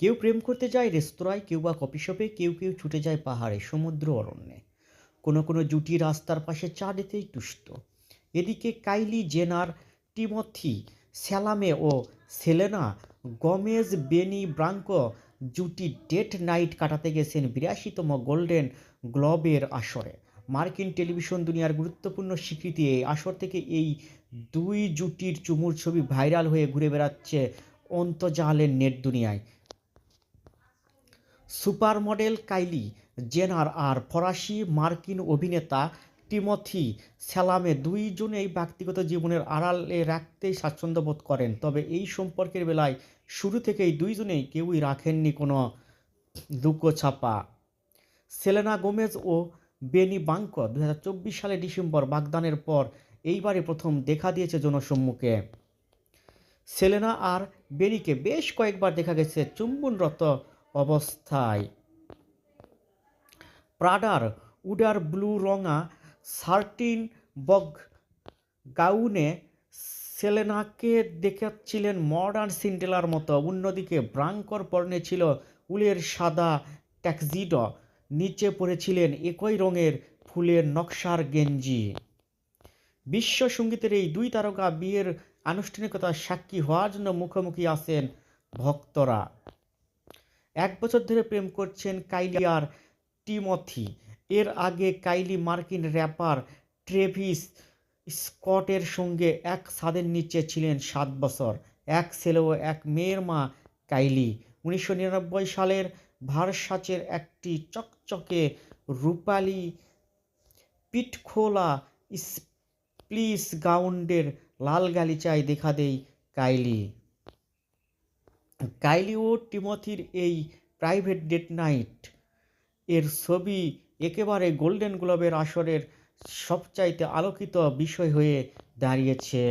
কেউ প্রেম করতে যায় রেস্তোরাঁয়, কেউ বা কফি শপে, কেউ কেউ ছুটে যায় পাহাড়ে, সমুদ্র অরণ্যে। কোনো কোনো জুটি রাস্তার পাশে চা দিতেই তুষ্ট। এদিকে কাইলি, জেনার, টিমথি, স্যালামে ও সেলেনা, গমেজ, বেনি, ব্রাঙ্কো জুটি ডেট নাইট কাটাতে গেছেন বিরাশিতম গোল্ডেন গ্লোবের আসরে। মার্কিন টেলিভিশন দুনিয়ার গুরুত্বপূর্ণ স্বীকৃতি এই আসর থেকে এই দুই জুটির চুমুর ছবি ভাইরাল হয়ে ঘুরে বেড়াচ্ছে অন্তজালের নেট দুনিয়ায়। সুপার মডেল কাইলি জেনার আর ফরাসি মার্কিন অভিনেতা টিমথি স্যালামে দুইজনেই ব্যক্তিগত জীবনের আড়ালে রাখতেই স্বাচ্ছন্দ্য বোধ করেন। তবে এই সম্পর্কের বেলায় শুরু থেকেই দুইজনেই কেউই রাখেননি কোনো লুকোছাপা। সেলেনা গোমেজ ও বেনি বাঙ্ক দু সালে ডিসেম্বর বাগদানের পর এইবারে প্রথম দেখা দিয়েছে জনসম্মুখে। সেলেনা আর বেনিকে বেশ কয়েকবার দেখা গেছে। চুম্বনরত অবস্থায়। প্রাডার উডার ব্লু রঙা সার্টিন বগ গাউনে সেলেনাকে দেখাচ্ছিলেন মডার্ন সিন্ডেলার মতো। অন্যদিকে ব্রাঙ্কর পর্নে ছিল উলের সাদা ট্যাক্সিড, নিচে পড়েছিলেন একই রঙের ফুলের নকশার গেঞ্জি। বিশ্ব সঙ্গীতের এই দুই তারকা বিয়ের আনুষ্ঠানিকতার সাক্ষী হওয়ার জন্য মুখোমুখি আছেন ভক্তরা। এক বছর ধরে প্রেম করছেন কাইলি আর টিমথি। এর আগে কাইলি মার্কিন র্যাপার ট্রেভিস স্কটের সঙ্গে এক ছাদের নিচে ছিলেন সাত বছর। এক ছেলে ও এক মেয়ের মা কাইলি। উনিশশো নিরানব্বই সালের ভারসাচের একটি চকচকে রূপালি পিঠখোলা স্প্লিস গাউন্ডের লাল গালিচায় দেখা দেয় কাইলি। কাইলি ও টিমথির এই প্রাইভেট ডেট নাইট এর ছবি একেবারে গোল্ডেন গ্লোবের আসরের সবচাইতে আলোকিত বিষয় হয়ে দাঁড়িয়েছে।